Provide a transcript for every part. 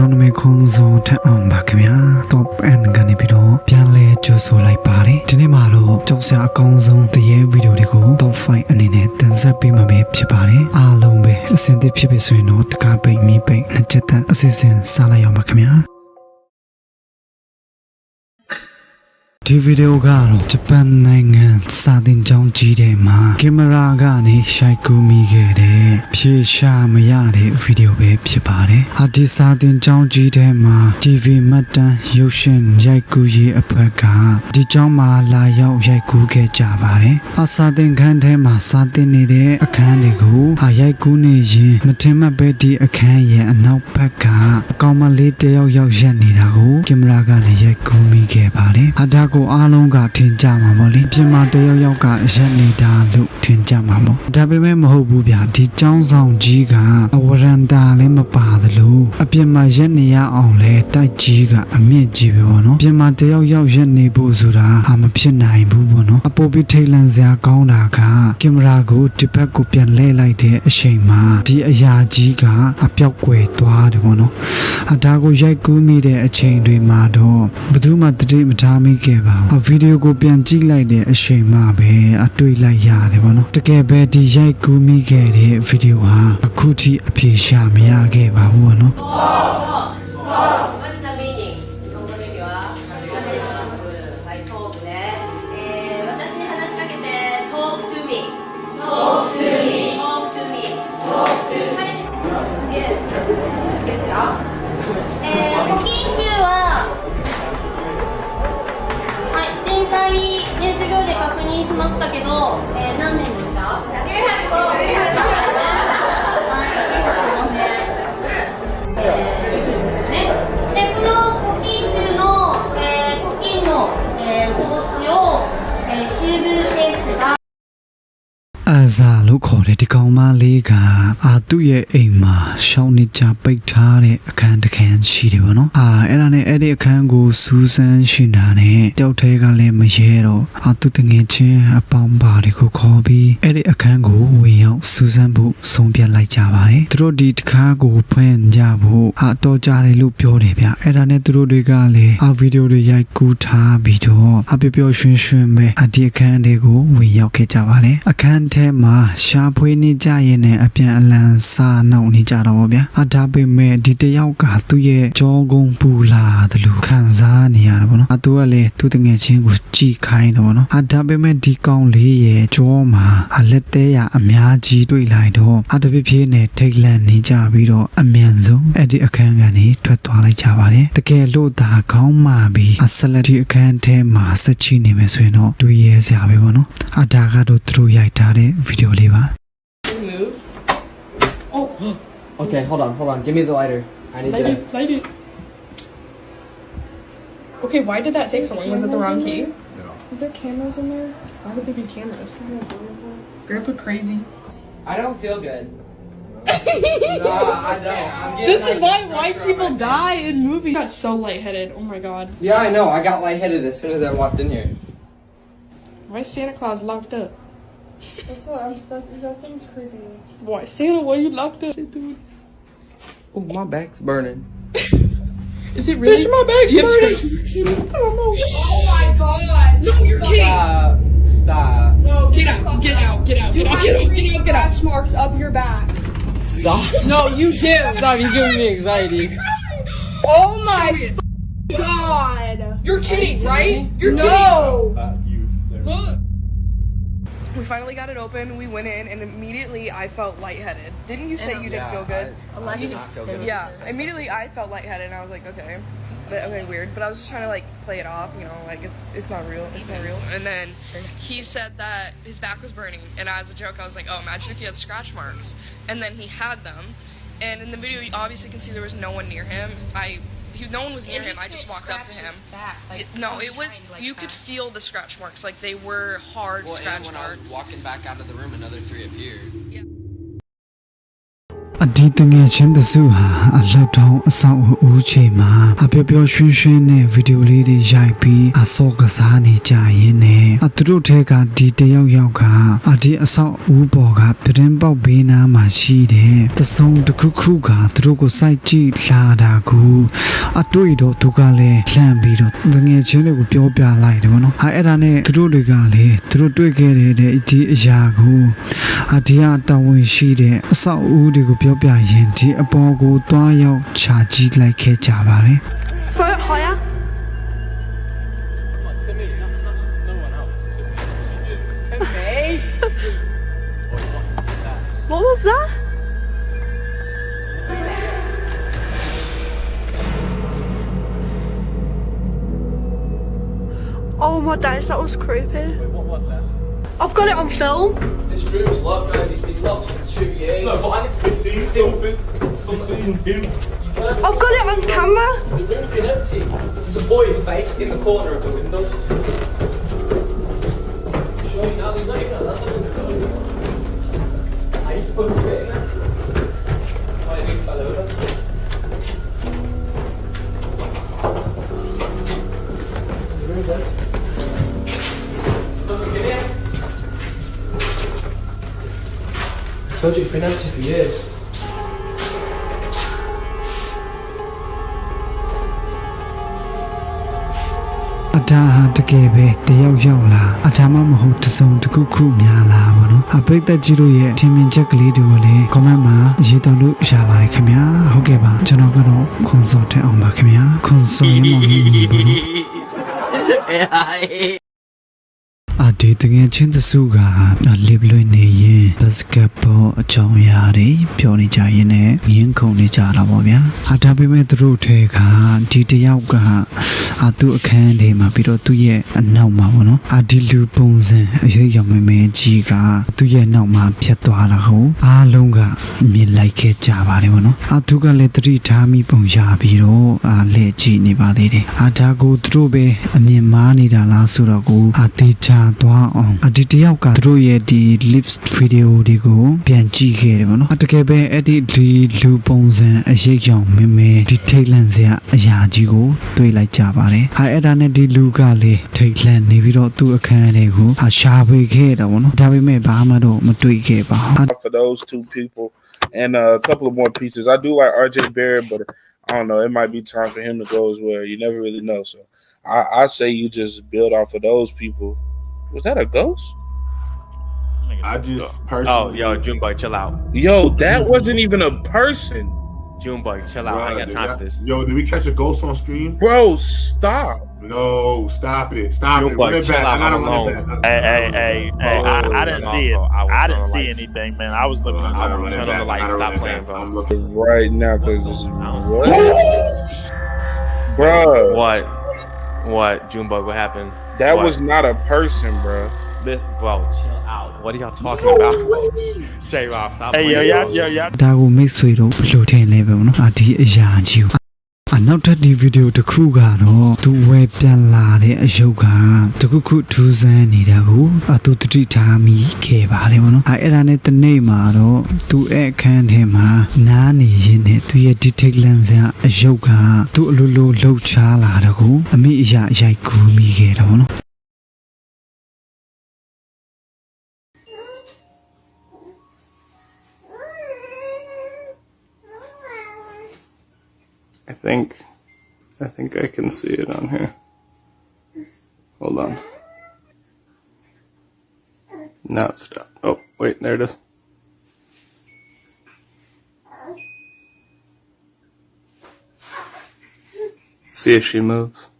ကျွန်တော်နာမည်ခွန်စောထက်အောင်ပါခင်ဗျာ top n ကနေပြီးတော့ပြန်လဲကြိုဆိုလိုက်ပါတယ်ဒီနေ့မှာတော့ကြောက်စရာအကောင်းဆုံးတရေဗီဒီယိုတွေကို top 5အနေနဲ့တင်ဆက်ပေးမှာပဲဖြစ်ပါတယ်အားလုံးပဲအဆင်သင့်ဖြစ်ပြီဆိုရင်တော့တကားပိတ်မီပိတ်နှစ်ချက်သက်အစီအစဉ်စလိုက်အောင်ပါခင်ဗျာ ဒီဗီဒီယိုကတော့ဂျပန်နိုင်ငံစာတင်ကျောင်းကြီးထဲမှာကင်မရာကနေရှိုက်ကူမိခဲ့တဲ့ဖြေရှာမရတဲ့ဗီဒီယိုပဲဖြစ်ပါတယ်။ဟာဒီစာတင်ကျောင်းကြီးထဲမှာ TV မှတ်တမ်းရုပ်ရှင်ရိုက်ကူးရေးအဖွဲ့ကဒီကျောင်းမှာလာရောက်ရိုက်ကူးခဲ့ကြပါတယ်။ဟာစာတင်ခန်းထဲမှာစာတင်နေတဲ့အခန်းတွေကိုဟာရိုက်ကူးနေရင်မထင်မှတ်ပဲဒီအခန်းရဲ့အနောက်ဘက်ကအကောင်မလေးတယောက်ယောက်ရက်နေတာကိုကင်မရာကနေရိုက်ကူးမိခဲ့ပါတယ်။ဟာဒါကိုအားလုံးကထင်ကြမှာပေါ့လေ။ပြင်မာတယောက်ယောက်ကရက်နေတာလို့ထင်ကြမှာပေါ့။ဒါပေမဲ့မဟုတ်ဘူးဗျာဒီကျောင်းဆောင်ကြီးကအဝရန်တာလည်းမပါသလိုအပြင်မှာရက်နေရအောင်လဲတိုက်ကြီးကအမြင့်ကြီးပဲပေါ့နော်။ပြင်မာတယောက်ယောက်ရက်နေဖို့ဆိုတာဟာမဖြစ်နိုင်ဘူးပေါ့နော်။အပေါ်ပြီးထိတ်လန့်စရာကောင်းတာကကင်မရာကိုဒီဘက်ကိုပြန်လှည့်လိုက်တဲ့အချိန်မှာဒီအရာကြီးကအပြောက်ကွယ်သွားတယ်ပေါ့နော်။အဒါကိုရိုက်ကူးမိတဲ့အချိန်တွေမှာတော့ဘယ်သူမှတတိမထားမိခဲ့ပါဘူး။ဗီဒီယိုကိုပြန်ကြည့်လိုက်တဲ့အချိန်မှပဲအတွေ့လိုက်ရတယ်ပေါ့နော်။တကယ်ပဲဒီရိုက်ကူးမိခဲ့တဲ့ဗီဒီယိုဟာအခုထိအပြေရှာမရခဲ့ပါဘူးပေါ့နော်။ で、この古今集の、えー、古今の、えー、孔子を、えー、修宮選手が、 အဇာလို့ခေါ်တဲ့ဒီကောင်မလေးကအာသူ့ရဲ့အိမ်မှာရှောင်းနေကြပိတ်ထားတဲ့အခန်းတစ်ခန်းရှိတယ်ပေါ့နော်အာအဲ့ဒါနဲ့အဲ့ဒီအခန်းကိုစူးစမ်းရှင်တာနဲ့တယောက်တည်းကလည်းမရဲတော့အာသူတငယ်ချင်းအပေါင်းပါတွေကိုခေါ်ပြီးအဲ့ဒီအခန်းကိုဝင်ရောက် စူးစမ်းဖို့ဆုံးဖြတ်လိုက်ကြပါတယ်သူတို့ဒီတစ်ခါကိုဖွင့်ကြဖို့အာတော့ကြတယ်လို့ပြောတယ်ဗျအဲ့ဒါနဲ့သူတို့တွေကလည်းအာဗီဒီယိုတွေရိုက်ကူးထားပြီးတော့အပျော်ပျော်ရွှင်ရွှင်ပဲအဒီအခန်းတွေကိုဝင်ရောက်ခဲ့ကြပါတယ်အခန်းထဲမှာရှားဖွေးနေကြရင်နဲ့အပြန်အလှန်စားနှောက်နေကြတော့ဗောဗျာအဒါပေမဲ့ဒီတယောက်ကသူ့ရဲ့ကြောကုန်းပူလာတယ်လို့ခံစားနေရတာဗောနော်အတူကလည်းသူ့တငယ်ချင်းကိုကြည်ခိုင်းတယ်ဗောနော်အဒါပေမဲ့ဒီကောင်လေးရဲ့ကြောမှာအလက်သေးရအများကြီးတွေ့လိုက်တော့အတပြည့်ပြည့်နဲ့ထိတ်လန့်နေကြပြီးတော့အမြန်ဆုံးအဲ့ဒီအခန်းကနေထွက်သွားလိုက်ကြပါတယ်တကယ်လို့ဒါခေါင်းမာပြီးအဆက်လက်ဒီအခန်းထဲမှာဆက်ချီနေမယ်ဆိုရင်တော့တွေ့ရစရာပဲဗောနော်အဒါကတော့သူတို့ရိုက်ထားတဲ့ဗီဒီယိုလေးပါ Move. Okay, hold on, hold on. Give me the lighter. I need Light to. it, light it. Okay, why did that take so long? Was it the wrong key? Is there cameras in there? Why would there be cameras? Grandpa crazy. I don't feel good. nah, I don't. I'm getting, This is like, why pressure white on people my face. die in movies. I got so lightheaded. Oh my god. Yeah, I know. I got lightheaded as soon as I walked in here. Why is Santa Claus locked up? That's what I'm, that's, that thing's creepy. Why Santa? Why you locked up, dude? Oh, my back's burning. Is it really? Bitch, my bag's Do burning. scratch marks in it? I don't know. Oh my god! No, you're kidding. Uh, stop. Stop. No, Get out! Get out! Get out! You Get out! have Get out! three Get out! Get out! scratch marks up your back. Stop. No, you do. Stop. You're giving me anxiety. Oh my Show me it. god! You're kidding, right? You're No! kidding. Look. We finally got it open. We went in, and immediately I felt lightheaded. Didn't you say you didn't feel good? I, I did not feel good. Yeah, immediately I felt lightheaded, and I was like, okay, but, okay, weird. But I was just trying to like play it off, you know, like it's it's not real, it's not real. And then he said that his back was burning, and as a joke, I was like, oh, imagine if he had scratch marks. And then he had them, and in the video, you obviously can see there was no one near him. I. He, no one was near him. I just walked up to him. It- no, it was. You could feel the scratch marks, like they were hard Well, scratch and when I marks. was walking back out of the room, another three appeared. အဒီတငယ်ချင်းတစုဟာအလောက်တောင်းအဆောင်အဦးချိန်မှာအပျော်ပျော်ရွှင်ရွှင်နဲ့ဗီဒီယိုလေးတွေရိုက်ပြီးအဆော့ကစားနေကြရင်းနဲ့အသူတို့ထဲကဒီတယောက်ယောက်ကအဒီအဆောက်ဦးပေါ်ကပြတင်းပေါက်ဘေးနားမှာရှိတဲ့တစုံတစ်ခုခုကသူတို့ကိုစိုက်ကြည့်လာတာကိုအတွေ့တော့သူကလည်းလှမ်းပြီးတော့တငယ်ချင်းတွေကိုပြောပြလိုက်တယ်ဗောနော်ဟာအဲ့ဒါနဲ့သူတို့တွေကလည်းသူတို့တွေ့ခဲ့တဲ့ဒီအရာကိုအဒီအတာဝန်ရှိတဲ့အဆောက်အဦတွေကိုပြောပြရင်ဒီအပေါ်ကိုတွားရောက်ခြာကြည့်လိုက်ခဲ့ကြပါတယ် Put it higher. What was that? My days, that was creepy. I've got it on film. This room's locked, guys. It's been locked for two years. No, but I need to see something. Something him. You can't. I've got it on camera. The room's been empty. There's a boy's face in the corner of the window. Show you now. There's not even a lamp in the room. Are you supposed to get in told you it's been empty for years. အတားဟာတကယ်ပဲတယောက်ရောက်လာအတားမမဟုတ်တစုံတစ်ခုခုများလာပါတော့အပရိသတ်ကြီးတို့ရဲ့ထင်မြင်ချက်ကလေးတွေကိုလည်း comment မှာရေးတော်လို့ရပါတယ်ခင်ဗျာဟုတ်ကဲ့ပါကျွန်တော်ကတော့ခွန်စော်တဲ့အောင်ပါခင်ဗျာခွန်စော်ရဲ့မောင်ကြီးညီပါနော် အဒီတငယ်ချင်းတစုကလစ်လွင်နေရင်ဘတ်စကတ်ဘောအကြောင်းအရာတွေပြောနေကြရင်လည်းငင်းခုန်နေကြတာပေါ့ဗျာအဒါပေမဲ့သူတို့ထဲကဒီတယောက်က အသူအခန်းထဲမှာပြီးတော့သူ့ရဲ့အနောက်မှာပေါ့နော်အဒီလူပုံစံအရေးရောင်မဲမဲကြီးကသူ့ရဲ့နောက်မှာဖြတ်သွားတာကိုအားလုံးကမြင်လိုက်ခဲ့ကြပါတယ်ပေါ့နော်အသူကလည်းတတိထားမိပုံရပြီးတော့အာလဲကြည့်နေပါသေးတယ်အဒါကိုသူတို့ပဲအမြင်မားနေတာလားဆိုတော့ကိုအသေးချာသွားအောင်အဒီတယောက်ကသူတို့ရဲ့ဒီ live video တွေကိုပြန်ကြည့်ခဲ့တယ်ပေါ့နော်အတကယ်ပဲအဲ့ဒီဒီလူပုံစံအရေးရောင်မဲမဲဒီထိတ်လန့်စရာအရာကြီးကိုတွေ့လိုက်ကြပါတယ်ဟာအဲ့ဒါနဲ့ဒီလူကလေထိတ်လန့်နေပြီးတော့သူ့အခန်းလေးကိုအရှာဖွေခဲ့တာပေါ့နော်ဒါပေမဲ့ဘာမှတော့မတွေ့ခဲ့ပါဘူး for those two people and uh, a couple of more pieces. I do like RJ Barrett, but I don't know. It might be time for him to go as well. You never really know. So I, I say you just build off of those people. Was that a ghost? I just personally. Oh, yo, Junebug, chill out. Yo, that wasn't even a person. Junebug, chill out. I ain't got time did for this. Yo, did we catch a ghost on stream? Bro, stop. No, stop it. Stop You it. boy, Run it chill back. out, I gotta I'm alone. back. Hey, hey, hey, oh, hey! I, I didn't see it. I I didn't see anything, man. I was looking. I gotta run it Turn on back. the lights. I gotta Stop run it playing, back. bro. I'm looking. Right now, because don't- what? Bro, What? What? Junebug, what happened? that What? was not a person, bro. This, bro, chill out. What are y'all talking about? J Rob, stop Hey, yo, playing. yeah, bro. yo, yeah. ဒါကိုမိတ်ဆွေတို့ဘယ်လိုထင်လဲပဲဗောနော်အဒီအရာကြီးကိုအနောက်ထပ်ဒီဗီဒီယိုတစ်ခုကတော့သူဝယ်ပြန်လာတဲ့အယုတ်ကတခုခုထူးဆန်းနေတာကိုအသူတတိထားမိခဲ့ပါတယ်ဗောနော်အဲအဲ့ဒါနဲ့တနေ့မှာတော့သူအဲ့အခန်းထဲမှာနားနေရင်းနဲ့သူရဲ့ detail lens အယုတ်ကသူအလိုလိုလှုပ်ရှားလာတာကိုအမိအရာအရိုက်ကူးမိခဲ့တယ်ဗောနော် think I think I can see it on here. Hold on. Now it's stopped. Oh, wait, there it is. See if she moves.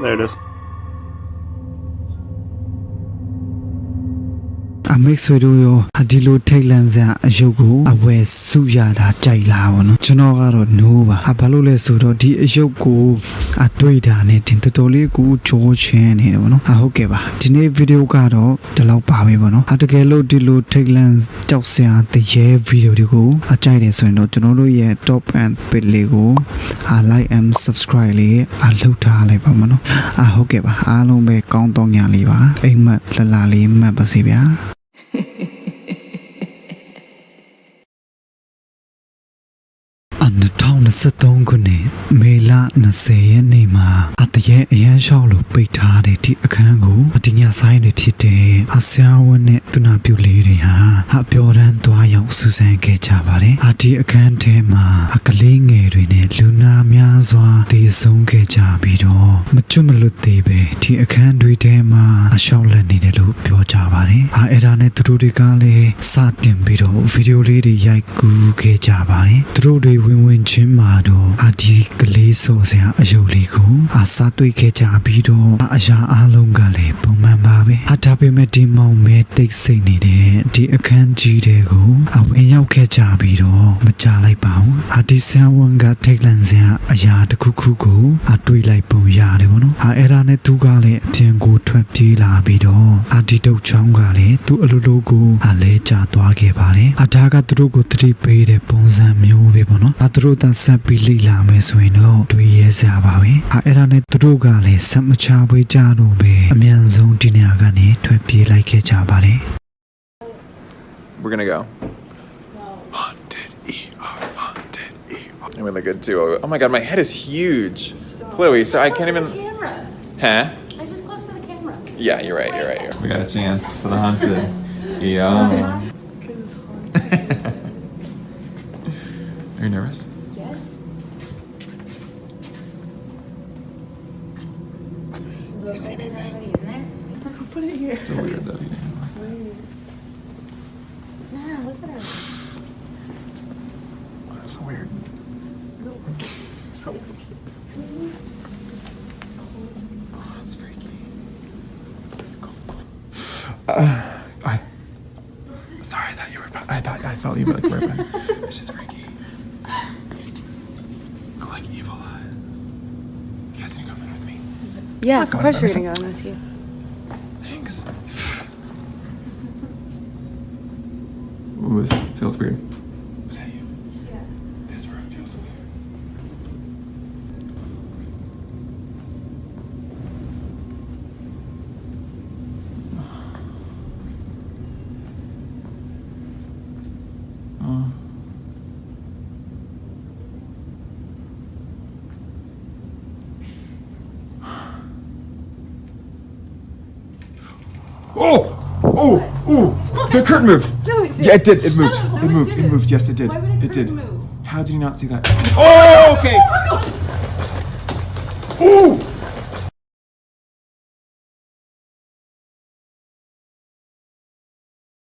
There it is. မိတ်ဆွေတို့ရောဒီလိုထိတ်လန့်စရာအယုတ်ကိုအဝယ်စုရတာကြိုက်လာပါတော့ကျွန်တော်ကတော့ no ပါအဘာလို့လဲဆိုတော့ဒီအယုတ်ကိုအတွေ့တာနဲ့တင်တော်တော်လေးကိုကြောချင်းနေတယ်ဗောနော်အဟုတ်ကဲ့ပါဒီနေ့ဗီဒီယိုကတော့ဒီလောက်ပါပဲဗောနော်အတကယ်လို့ဒီလိုထိတ်လန့်ကြောက်စရာတရေဗီဒီယိုတွေကိုအကြိုက်တယ်ဆိုရင်တော့ကျွန်တော်တို့ရဲ့ top and page လေးကိုအ like and subscribe လေးအလှုပ်ထားလိုက်ပါမနော်အဟုတ်ကဲ့ပါအားလုံးပဲကောင်းတော့ညလေးပါအိမ်မက်လှလှလေးမှတ်ပါစေဗျာ အ 2023ခုနှစ်မေလ20ရက်နေ့မှာအတရဲ့အရန်ရှောက်လို့ပိတ်ထားတဲ့ဒီအခန်းကိုအတ င်ညာဆိုင်တွေဖြစ်တဲ့အဆရာဝန်နဲ့သူနာပြုလေးတွေဟာအပြော်တန်းသွားရောက်စူးစမ်းခဲ့ကြပါတယ်။အဒီအခန်းထဲမှာအကလေးငယ်တွေနဲ့လူနာများစွာတည်ဆုံးခဲ့ကြပြီးတော့မကျွတ်မလွတ်သေးပဲဒီအခန်းတွေထဲမှာအရှောက်လက်နေတယ်လို့ပြောကြပါတယ်။အဲအဲ့ဒါနဲ့သူတို့တွေကလည်းစတင်ပြီးတော့ဗီဒီယိုလေးတွေရိုက်ကူးခဲ့ကြပါတယ်။သူတို့တွေဝင်ဝင်ချင်းမှာတော့အဒီကလေးဆိုစရာအယုတ်လေးကိုအစားတွေ့ခဲ့ကြပြီးတော့အရာအလုံးကလည်းပုံမှန်ပါပဲ။အဒါပေမဲ့ဒီမောင်မဲတိတ်ဆိတ်နေတဲ့ဒီအခန်းကြီးတွေကိုအဝင်ရောက်ခဲ့ကြပြီးတော့မကြလိုက်ပါဘူး။အဒီဆန်ဝန်ကထိတ်လန့်စရာအရာတစ်ခုခုကိုအတွေ့လိုက်ပုံရတယ်ဗောနော်။အဲအဲ့ဒါနဲ့သူကလည်းအပြင်ကိုထွက်ပြေးလာပြီးတော့အဒီတုတ်ချောင်းကလည်းသူ့အလိုလိုကိုအလဲကျသွားခဲ့ပါတယ်။အဒါကသူတို့ကိုတတိပေးတဲ့ပုံစံမျိုးပဲပေါ့နော်။အသူတို့တဆက်ပြီးလိလာမယ်ဆိုရင်တော့တွေ့ရစရာပါပဲ။အဲအဲ့ဒါနဲ့သူတို့ကလည်းဆက်မချပွေးကြတော့ပဲအမြန်ဆုံးဒီ နေရာကနေထွက်ပြေးလိုက်ခဲ့ကြပါတယ်။ We're gonna go. Haunted ER, haunted ER. I'm gonna look good too. Oh my god, my head is huge. Chloe, so I can't even. Camera. Huh? It's just close to the camera. Yeah, you're right, you're right. You're... We got a chance for the haunted ER. Are you nervous? That's so weird. Oh, it's freaky. Uh, I. Sorry, I thought you were. about- I thought I felt you, but like were. about- It's just freaky. Like evil eyes. You guys need to come in with me. Yeah, of course we're Emerson. gonna go in with you. Thanks. Ooh, this feels weird. Was that you? Yeah. This room feels weird. Oh. Oh! Oh! Oh! The curtain moved! No, it Yeah, it did. It moved. No, It it moved. It didn't. moved. Yes, it did. Why would a It did. move? How did you not see that? Oh, okay. Oh!